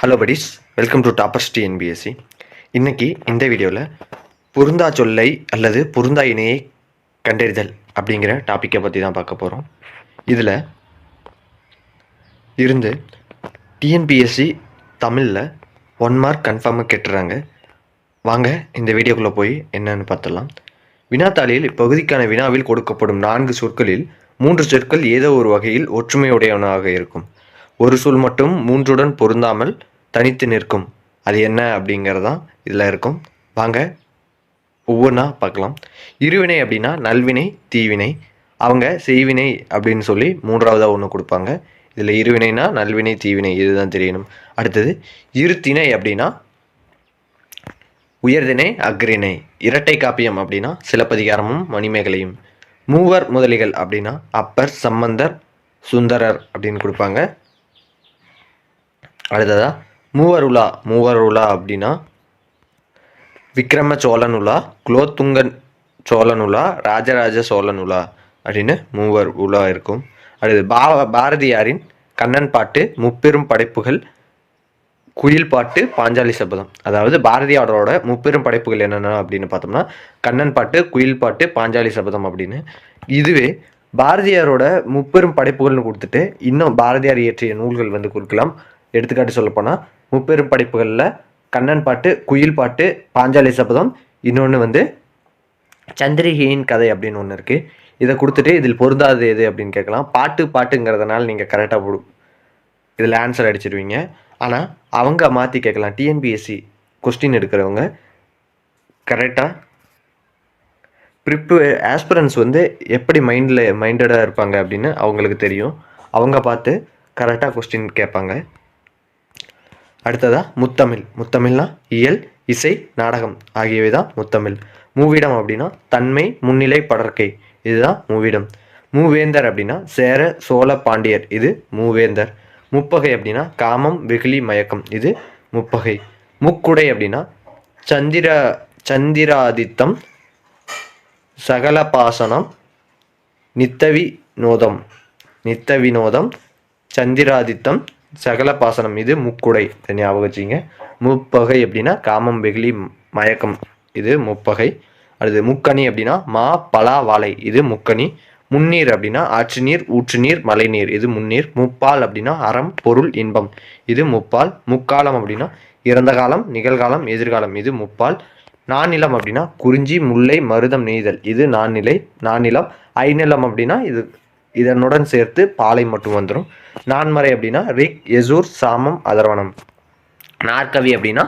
Hello buddies welcome to toppers TNPSC இன்னைக்கு இந்த வீடியோவில் பொருந்தா சொல்லை அல்லது பொருந்தா இணையை கண்டறிதல் அப்படிங்கிற டாப்பிக்கை பற்றி தான் பார்க்க போகிறோம் இதில் இருந்து டிஎன்பிஎஸ்சி தமிழில் ஒன் மார்க் கன்ஃபார்மாக கேட்டுறாங்க. வாங்க இந்த வீடியோக்குள்ளே போய் என்னென்னு பார்த்துடலாம். வினாத்தாளியில் இப்பகுதிக்கான வினாவில் கொடுக்கப்படும் நான்கு சொற்களில் மூன்று சொற்கள் ஏதோ ஒரு வகையில் ஒற்றுமையுடையவனாக இருக்கும். ஒரு சொல் மட்டும் மூன்றுடன் பொருந்தாமல் தனித்து நிற்கும். அது என்ன அப்படிங்கிறதான் இதில் இருக்கும். வாங்க ஒவ்வொன்றா பார்க்கலாம். இருவினை அப்படின்னா நல்வினை தீவினை. அவங்க செய்வினை அப்படின்னு சொல்லி மூன்றாவதாக ஒன்று கொடுப்பாங்க. இதில் இருவினைனா நல்வினை தீவினை இதுதான் தெரியணும். அடுத்தது இருத்திணை அப்படின்னா உயர்திணை அக்ரிணை இரட்டை காப்பியம் அப்படின்னா சிலப்பதிகாரமும் மணிமேகலையும். மூவர் முதலிகள் அப்படின்னா அப்பர் சம்பந்தர் சுந்தரர் அப்படின்னு கொடுப்பாங்க. அடுத்ததா மூவர் உலா மூவர் உலா அப்படின்னா விக்ரம சோழன் உலா குலோத்துங்கன் சோழன் உலா ராஜராஜ சோழன் உலா அப்படின்னு மூவர் உலா இருக்கும். அடுத்து பா பாரதியாரின் கண்ணன் பாட்டு முப்பெரும் படைப்புகள் குயில் பாட்டு பாஞ்சாலி சபதம். அதாவது பாரதியாரோட முப்பெரும் படைப்புகள் என்னென்ன அப்படின்னு பார்த்தோம்னா கண்ணன் பாட்டு குயில் பாட்டு பாஞ்சாலி சபதம் அப்படின்னு. இதுவே பாரதியாரோட முப்பெரும் படைப்புகள்னு கொடுத்துட்டு இன்னும் பாரதியார் இயற்றிய நூல்கள் வந்து கொடுக்கலாம். எடுத்துக்காட்டு சொல்லப்போனால் முப்பெரும் படைப்புகளில் கண்ணன் பாட்டு குயில் பாட்டு பாஞ்சாலி சபதம் இன்னொன்று வந்து சந்திரிகையின் கதை அப்படின்னு ஒன்று இருக்குது இதை கொடுத்துட்டு இதில் பொருந்தாதது எது அப்படின்னு கேட்கலாம். பாட்டு பாட்டுங்கிறதுனால நீங்கள் கரெக்டாக போடு இதில் ஆன்சர் அடிச்சிடுவீங்க ஆனால் அவங்க மாற்றி கேட்கலாம். டிஎன்பிஎஸ்சி கொஸ்டின் எடுக்கிறவங்க. கரெக்டாக ப்ரிப்பு ஆஸ்பிரன்ஸ் வந்து எப்படி மைண்டில் மைண்டடாக இருப்பாங்க அப்படின்னு அவங்களுக்கு தெரியும். அவங்க பார்த்து கரெக்டாக கொஸ்டின் கேட்பாங்க. அடுத்ததாக முத்தமிழ். முத்தமிழ்னா இயல் இசை நாடகம் ஆகியவை தான் முத்தமிழ். மூவிடம் அப்படின்னா தன்மை முன்னிலை படற்கை. இதுதான் மூவிடம். மூவேந்தர் அப்படின்னா சேர சோழ பாண்டியர். இது மூவேந்தர். முப்பகை அப்படின்னா காமம் வெகுளி மயக்கம். இது முப்பகை. முக்குடை அப்படின்னா சந்திர சந்திராதித்தம் சகலபாசனம் நித்தவி நோதம் நித்த வினோதம் சந்திராதித்தம் சகல பாசனம் இது முக்குடை. தனியாக ஞாபகம் வச்சுங்க. முப்பகை அப்படின்னா காமம் வெகுளி மயக்கம். இது முப்பகை. அடுத்து முக்கணி அப்படின்னா மா பலா வாழை. இது முக்கணி முன்னீர் அப்படின்னா ஆற்று நீர் ஊற்று நீர் மழைநீர். இது முன்னீர். முப்பால் அப்படின்னா அறம் பொருள் இன்பம். இது முப்பால். முக்காலம் அப்படின்னா இறந்த காலம் நிகழ்காலம் எதிர்காலம். இது முப்பால். நானிலம் அப்படின்னா குறிஞ்சி முல்லை மருதம் நெய்தல். இது நான்நிலை நானிலம் ஐநிலம் அப்படின்னா இது இதனுடன் சேர்த்து பாலை மட்டும் வந்துடும் நான்மறை அப்படின்னா ரிக் எசூர் சாமம் அதர்வனம் நாற்கவி அப்படின்னா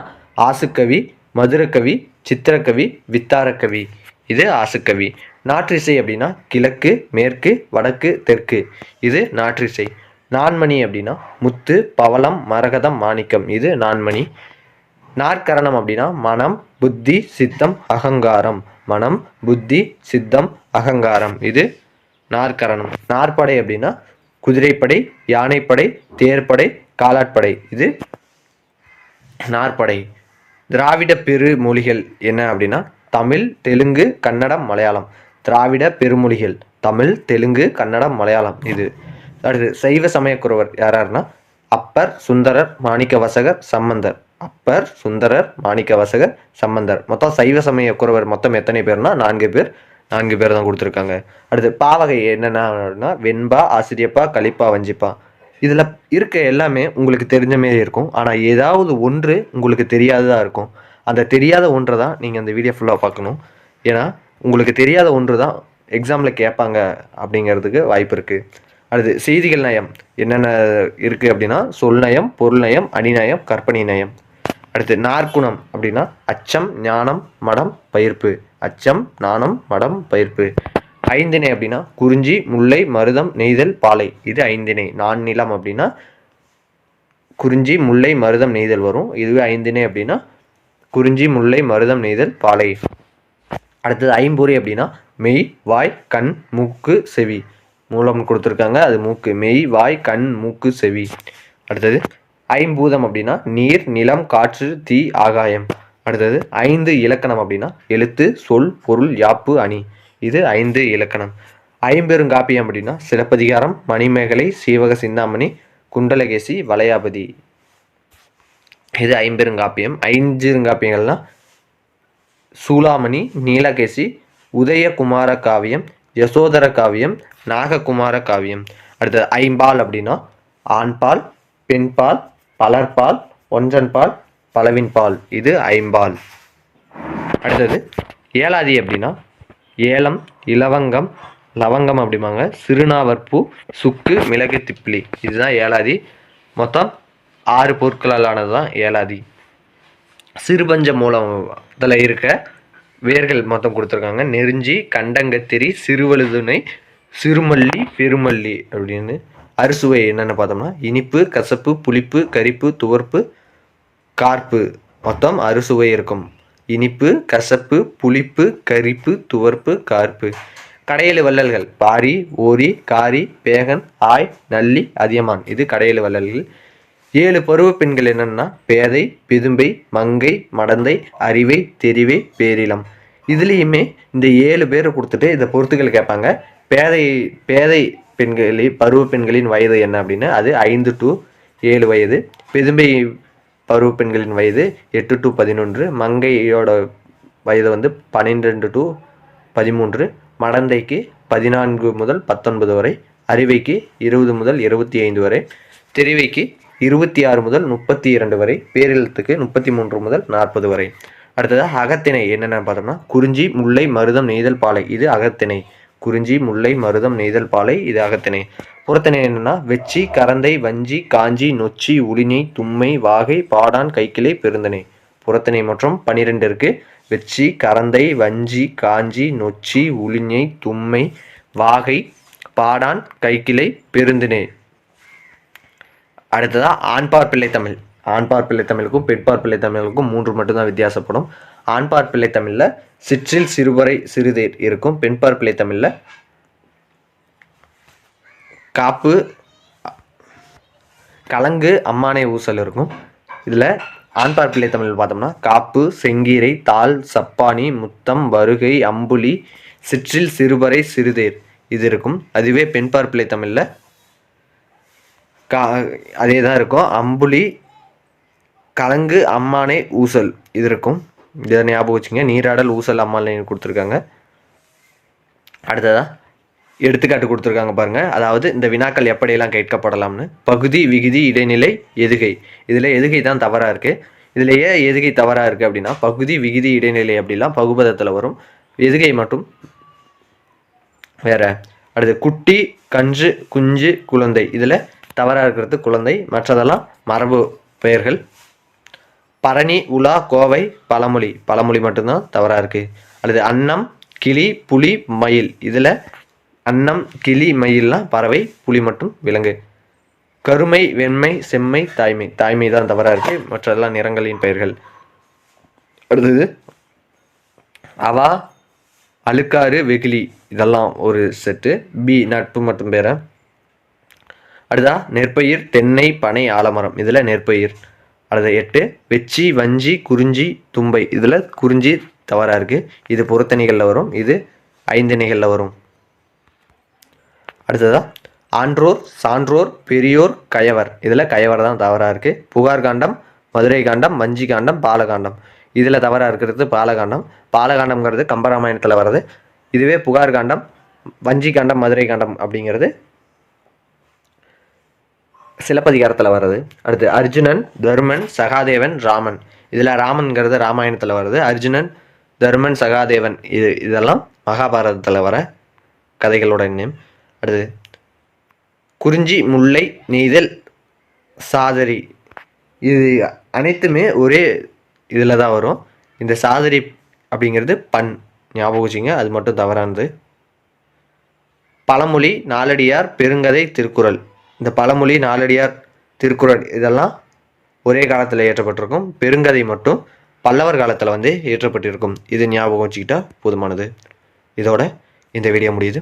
ஆசுக்கவி மதுரக்கவி சித்திரக்கவி வித்தாரக்கவி. இது ஆசுக்கவி. நாற்றிசை அப்படின்னா கிழக்கு மேற்கு வடக்கு தெற்கு. இது நாற்றிசை. நான்மணி அப்படின்னா முத்து பவளம் மரகதம் மாணிக்கம். இது நான்மணி. நாற்கரணம் அப்படின்னா மனம் புத்தி சித்தம் அகங்காரம். மனம் புத்தி சித்தம் அகங்காரம். இது நாற்கரணம். நாற்படை அப்படின்னா குதிரைப்படை யானைப்படை தேர்ப்படை காலாட்படை. இது நாற்படை. திராவிட பெரு மொழிகள் என்ன அப்படின்னா தமிழ் தெலுங்கு கன்னடம் மலையாளம். திராவிட பெருமொழிகள் தமிழ் தெலுங்கு கன்னடம் மலையாளம். இது அடுத்து சைவ சமயக்குறவர் யாராருன்னா அப்பர் சுந்தரர் மாணிக்க வசகர் சம்பந்தர். அப்பர் சுந்தரர் மாணிக்க வசகர் சம்பந்தர். மொத்தம் சைவ சமய குறவர் மொத்தம் எத்தனை பேர்னா நான்கு பேர். நான்கு பேர் தான் கொடுத்துருக்காங்க. அடுத்து பாவகை என்னென்னா வெண்பா ஆசிரியப்பா கலிப்பா வஞ்சிப்பா. இதில் இருக்க எல்லாமே உங்களுக்கு தெரிஞ்ச மாரி இருக்கும். ஆனால் ஏதாவது ஒன்று உங்களுக்கு தெரியாததாக இருக்கும். அந்த தெரியாத ஒன்றை தான் நீங்கள் அந்த வீடியோ ஃபுல்லாக பார்க்கணும். ஏன்னா உங்களுக்கு தெரியாத ஒன்று தான் எக்ஸாமில் கேட்பாங்க அப்படிங்கிறதுக்கு வாய்ப்பு இருக்குது அடுத்து செய்திகள் நயம். என்னென்ன இருக்குது அப்படின்னா சொல் நயம் பொருள் நயம் அணிநயம் கற்பனை நயம். அடுத்து நாற்குணம் அப்படின்னா அச்சம் ஞானம் மடம் பயிர்ப்பு. அச்சம் நாணம் மடம் பயிர்ப்பு. ஐந்திணை அப்படின்னா குறிஞ்சி முல்லை மருதம் நெய்தல் பாலை. இது ஐந்திணை நான் நிலம் அப்படின்னா குறிஞ்சி முல்லை மருதம் நெய்தல் வரும். இதுவே ஐந்திணை அப்படின்னா குறிஞ்சி முல்லை மருதம் நெய்தல் பாலை. அடுத்தது ஐம்பொறி அப்படின்னா மெய் வாய் கண் மூக்கு செவி. மூலம் கொடுத்துருக்காங்க. அது மூக்கு. மெய் வாய் கண் மூக்கு செவி. அடுத்தது ஐம்பூதம் அப்படின்னா நீர் நிலம் காற்று தீ ஆகாயம். அடுத்தது ஐந்து இலக்கணம் அப்படின்னா எழுத்து சொல் பொருள் யாப்பு அணி. இது ஐந்து இலக்கணம். ஐம்பெருங்காப்பியம் அப்படின்னா சிலப்பதிகாரம் மணிமேகலை சீவக சிந்தாமணி குண்டலகேசி வளையாபதி. இது ஐம்பெருங்காப்பியம் ஐஞ்சிருங்காப்பியங்கள்லாம் சூளாமணி நீலகேசி உதயகுமார காவியம் யசோதர காவியம் நாககுமார காவியம். அடுத்தது ஐம்பால் அப்படின்னா ஆண்பால் பெண்பால் பலர்பால் ஒன்றன்பால் பலவின்பால் இது ஐம்பால். அடுத்தது ஏலாதி அப்படின்னா ஏலம் இலவங்கம் லவங்கம் அப்படிம்பாங்க. சிறுநாவற்பூ சுக்கு மிளகு திப்பிலி. இதுதான் ஏலாதி. மொத்தம் ஆறு பொருட்களால் ஆனது தான் ஏலாதி. சிறுபஞ்ச மூலம் இதில் இருக்க வேர்கள் மொத்தம் கொடுத்துருக்காங்க. நெருஞ்சி கண்டங்கத்திரி சிறுவழுதுணை சிறுமல்லி பெருமல்லி அப்படின்னு. அறுசுவை என்னென்னு பார்த்தோம்னா இனிப்பு கசப்பு புளிப்பு கரிப்பு துவர்ப்பு கார்ப்பு. மொத்தம் அறுசுவை இருக்கும். இனிப்பு கசப்பு புளிப்பு கரிப்பு துவர்ப்பு கார்ப்பு. கடையெழு வள்ளல்கள். பாரி ஓரி காரி பேகன் ஆய் நல்லி அதியமான். இது கடையெழு வள்ளல்கள். ஏழு பருவ பெண்கள் என்னன்னா பேதை பிதும்பை மங்கை மடந்தை அறிவை தெரிவை பேரிளம். இதுலேயுமே இந்த ஏழு பேரை கொடுத்துட்டு இந்த பொறுத்துகள் கேட்பாங்க. பேதை பேதை பெண்களின் பருவ பெண்களின் வயது என்ன அப்படின்னு? அது ஐந்து டு ஏழு வயது. பெதும்பை பருவ பெண்களின் வயது எட்டு டு பதினொன்று மங்கையோட வயது வந்து பன்னிரெண்டு டு பதிமூன்று மடந்தைக்கு பதினான்கு முதல் பத்தொன்பது வரை அறிவைக்கு இருபது முதல் இருபத்தி ஐந்து வரை தெரிவைக்கு இருபத்தி ஆறு முதல் முப்பத்தி இரண்டு வரை பேரெழுத்துக்கு முப்பத்தி மூன்று முதல் நாற்பது வரை. அடுத்ததாக அகத்திணை. என்னென்ன பார்த்தோம்னா குறிஞ்சி முல்லை மருதம் நெய்தல் பாலை. இது அகத்திணை. குறிஞ்சி முல்லை மருதம் நெய்தல் பாலை இது அகத்திணை. புறத்திணை என்னென்னா வெச்சி கரந்தை வஞ்சி காஞ்சி நொச்சி உளினை தும்மை வாகை பாடான் கைக்கிளை பெருந்தனை. புறத்திணை மற்றும் பனிரெண்டு இருக்கு. வெச்சி கரந்தை வஞ்சி காஞ்சி நொச்சி உளிஞை தும்மை வாகை பாடான் கைக்கிளை பெருந்தினை. அடுத்ததாக ஆண்பார் பிள்ளை தமிழ். ஆண்பார் பிள்ளை தமிழுக்கும் பெண்பார் பிள்ளை தமிழுக்கும் மூன்று மட்டும்தான் வித்தியாசப்படும். ஆண்பார் பிள்ளை தமிழில் சிற்றில் சிறுவரை சிறுதேர் இருக்கும். பெண்பார் பிள்ளை தமிழில் காப்பு கலங்கு அம்மானை ஊசல் இருக்கும். இதில் ஆண்பார் பிள்ளை தமிழ் பார்த்தோம்னா காப்பு செங்கீரை தாள் சப்பானி முத்தம் வருகை அம்புலி சிற்றில் சிறுவரை சிறுதேர் இது இருக்கும். அதுவே பெண்பார் பிள்ளை தமிழில் கா அதே தான் இருக்கும். அம்புலி கலங்கு அம்மானை ஊசல் இது இருக்கும். இதை ஞாபகம் வச்சுங்க நீராடல் ஊசல் அம்மானை கொடுத்துருக்காங்க. அடுத்ததாக எடுத்துக்காட்டு கொடுத்துருக்காங்க பாருங்கள் அதாவது இந்த வினாக்கள் எப்படியெல்லாம் கேட்கப்படலாம்னு. பகுதி விகுதி இடைநிலை எதுகை. இதில் எதுகை தான் தவறாக இருக்குது இதில் ஏன் எதுகை தவறாக இருக்குது அப்படின்னா பகுதி விகுதி இடைநிலை அப்படிலாம் பகுபதத்தில் வரும். எதுகை மட்டும் வேற. அடுத்து குட்டி கன்று குஞ்சு குழந்தை. இதில் தவறாக இருக்கிறது குழந்தை. மற்றதெல்லாம் மரபு பெயர்கள். பரணி உலா கோவை பழமொழி. பழமொழி மட்டும்தான் தவறாக இருக்குது அல்லது அன்னம் கிளி புலி மயில். இதில் அன்னம் கிளி மயில்லாம் பறவை புலி மட்டும் விலங்கு. கருமை வெண்மை செம்மை தாய்மை. தாய்மை தான் தவறாக இருக்குது மற்றதெல்லாம் நிறங்களின் பெயர்கள். அடுத்தது அவா அழுக்காறு வெகிலி இதெல்லாம் ஒரு செட்டு பி நட்பு மற்றும் பேர. அடுத்தா நெற்பயிர் தென்னை பனை ஆலமரம். இதில் நெற்பயிர். அடுத்த எட்டு வெச்சி வஞ்சி குறிஞ்சி தும்பை. இதில் குறிஞ்சி தவறாக இருக்குது இது புறத்தணிகளில் வரும். இது ஐந்தணிகளில் வரும். அடுத்ததா ஆன்றோர் சான்றோர் பெரியோர் கயவர். இதில் கயவர் தான் தவறாக இருக்குது புகார் காண்டம் மதுரை காண்டம் மஞ்சி காண்டம் பாலகாண்டம் இதில் தவறாக இருக்கிறது பாலகாண்டம் பாலகாண்டம்ங்கிறது கம்பராமாயணத்தில் வர்றது. இதுவே புகார் காண்டம் வஞ்சி காண்டம் மதுரை காண்டம் அப்படிங்கிறது சிலப்பதிகாரத்தில் வர்றது. அடுத்து அர்ஜுனன் தர்மன் சகாதேவன் ராமன். இதில் ராமன்கிறது ராமாயணத்தில் வருது அர்ஜுனன் தர்மன் சகாதேவன் இது இதெல்லாம் மகாபாரதத்தில் வர கதைகளோட நேம். அடுத்து குறிஞ்சி முல்லை நெய்தல் சாதரி. இது அனைத்துமே ஒரே இதில் தான் வரும். இந்த சாதரி அப்படிங்கிறது பண். ஞாபகம் வச்சுங்க அது மட்டும் தவறானது. பழமொழி நாலடியார் பெருங்கதை திருக்குறள். இந்த பழமொழி நாலடியார் திருக்குறள் இதெல்லாம் ஒரே காலத்தில் ஏற்றப்பட்டிருக்கும் பெருங்கதை மட்டும் பல்லவர் காலத்தில் வந்து ஏற்றப்பட்டிருக்கும் இது ஞாபகம் வச்சுக்கிட்டால் போதுமானது. இதோட இந்த வீடியோ முடியுது.